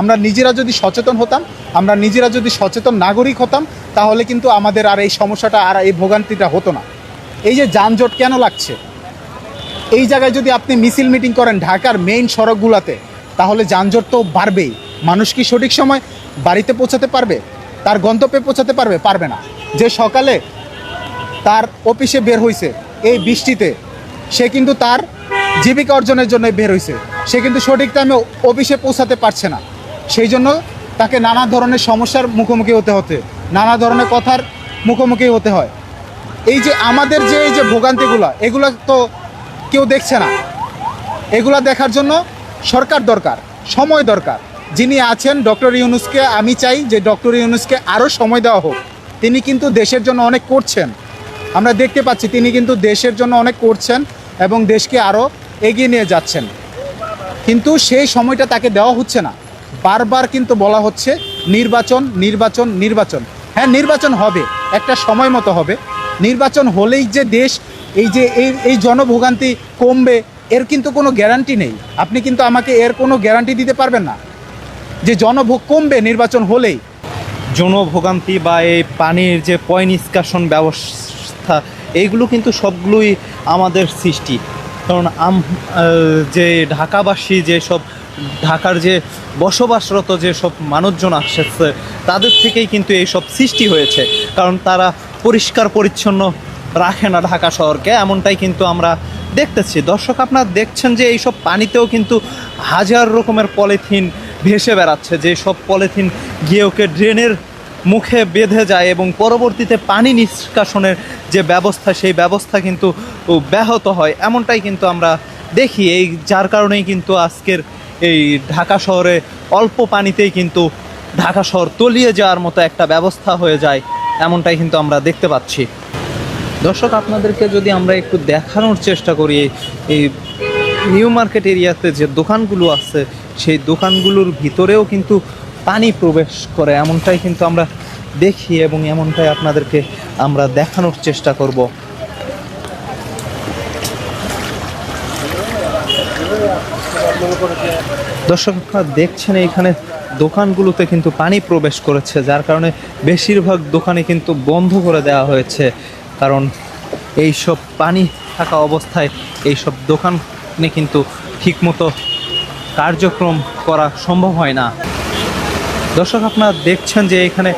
আমরা নিজেরা যদি সচেতন হতাম, আমরা নিজেরা যদি সচেতন নাগরিক হতাম, তাহলে কিন্তু আমাদের আর এই সমস্যাটা আর এই ভোগান্তিটা হতো না। এই যে যানজট কেন লাগছে? এই জায়গায় যদি আপনি মিছিল মিটিং করেন ঢাকার মেইন সড়কগুলোতে, তাহলে যানজট তো বাড়বেই। মানুষ কি সঠিক সময় বাড়িতে পৌঁছাতে পারবে? তার গন্তব্যে পৌঁছাতে পারবে? পারবে না। যে সকালে তার অফিসে বের হয়েছে এই বৃষ্টিতে, সে কিন্তু তার জীবিকা অর্জনের জন্য বের হয়েছে সে কিন্তু সঠিক টাইমে অফিসে পৌঁছাতে পারছে না। সেই জন্য তাকে নানা ধরনের সমস্যার মুখোমুখি হতে হতে, নানা ধরনের কথার মুখোমুখি হতে হয়। এই যে আমাদের যে এই যে ভোগান্তিগুলো, এগুলো তো কেউ দেখছে না। এগুলা দেখার জন্য সরকার দরকার, সময় দরকার। যিনি আছেন ডক্টর ইউনুসকে আমি চাই যে ডক্টর ইউনুসকে আরও সময় দেওয়া হোক। তিনি কিন্তু দেশের জন্য অনেক করছেন। আমরা দেখতে পাচ্ছি তিনি কিন্তু দেশের জন্য অনেক করছেন এবং দেশকে আরও এগিয়ে নিয়ে যাচ্ছেন। কিন্তু সেই সময়টা তাকে দেওয়া হচ্ছে না। বারবার কিন্তু বলা হচ্ছে নির্বাচন নির্বাচন নির্বাচন। হ্যাঁ নির্বাচন হবে, একটা সময় মতো হবে। নির্বাচন হলেই যে দেশ, এই যে, এই এই জনভোগান্তি কমবে, এর কিন্তু কোনো গ্যারান্টি নেই। আপনি কিন্তু আমাকে এর কোনো গ্যারান্টি দিতে পারবেন না। যে জনভোগ কমবে নির্বাচন হলেই। জনভোগান্তি বা এই পানির যে পয় নিষ্কাশন ব্যবস্থা, এইগুলো কিন্তু সবগুলোই আমাদের সৃষ্টি। কারণ আম যে ঢাকাবাসী যে সব ঢাকার যে বসবাসরত যে সব মানুষজন আসছে, তাদের থেকেই কিন্তু এই সব সৃষ্টি হয়েছে। কারণ তারা পরিষ্কার পরিচ্ছন্ন রাখে না ঢাকা শহরকে, এমনটাই কিন্তু আমরা দেখতেছি। দর্শক, আপনারা দেখছেন যে এইসব পানিতেও কিন্তু হাজার রকমের পলিথিন ভেসে বেড়াচ্ছে, যে সব পলিথিন গিয়ে ওকে ড্রেনের মুখে বেঁধে যায় এবং পরবর্তীতে পানি নিষ্কাশনের যে ব্যবস্থা, সেই ব্যবস্থা কিন্তু ব্যাহত হয়, এমনটাই কিন্তু আমরা দেখি। এই যার কারণেই কিন্তু আজকের এই ঢাকা শহরে অল্প পানিতেই কিন্তু ঢাকা শহর তলিয়ে যাওয়ার মতো একটা ব্যবস্থা হয়ে যায়, এমনটাই কিন্তু আমরা দেখতে পাচ্ছি। দর্শক, আপনাদেরকে যদি আমরা একটু দেখানোর চেষ্টা করি, এই- নিউ মার্কেট এরিয়াতে যে দোকানগুলো আছে, সেই দোকানগুলোর ভিতরেও কিন্তু পানি প্রবেশ করে, এমনটাই কিন্তু আমরা দেখি এবং এমনটাই আপনাদেরকে আমরা দেখানোর চেষ্টা করব। দর্শক, আপনারা দেখছেন এখানে দোকানগুলোতে কিন্তু পানি প্রবেশ করেছে, যার কারণে বেশিরভাগ দোকানে কিন্তু বন্ধ করে দেওয়া হয়েছে। কারণ এই সব পানি থাকা অবস্থায় এই সব দোকানে কিন্তু ঠিকমতো কার্যক্রম করা সম্ভব হয় না। দর্শক, আপনারা দেখছেন যে এখানে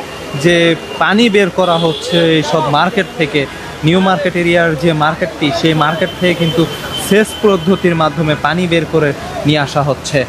যে পানি বের করা হচ্ছে এই সব মার্কেট থেকে নিউ মার্কেট এরিয়ার যে মার্কেটটি সেই মার্কেট থেকে কিন্তু সেচ পদ্ধতির মাধ্যমে পানি বের করে নিয়ে আসা হচ্ছে।